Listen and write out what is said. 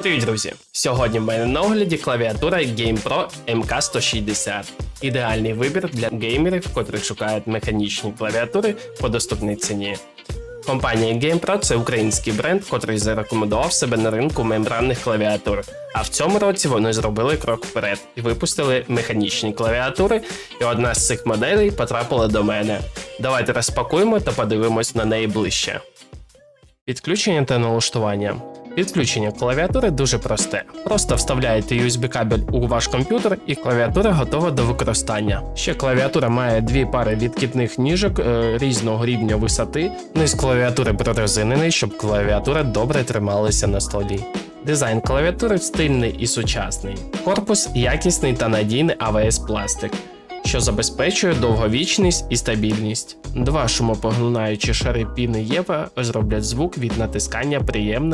Привіт, друзі! Сьогодні в мене на огляді клавіатура GamePro MK160. Ідеальний вибір для геймерів, котрі шукають механічні клавіатури по доступній ціні. Компанія GamePro це український бренд, котрий зарекомендував себе на ринку мембранних клавіатур. А в цьому році вони зробили крок вперед і випустили механічні клавіатури, і одна з цих моделей потрапила до мене. Давайте розпакуємо та подивимось на неї ближче. Підключення та налаштування. Підключення клавіатури дуже просте. Просто вставляєте USB-кабель у ваш комп'ютер і клавіатура готова до використання. Ще клавіатура має дві пари відкидних ніжок е, різного рівня висоти. Низ клавіатури прорезинений, щоб клавіатура добре трималася на столі. Дизайн клавіатури стильний і сучасний. Корпус якісний та надійний AVS пластик що забезпечує довговічність і стабільність. Два шумопоглинаючі шари піни Єва зроблять звук від натискання приємним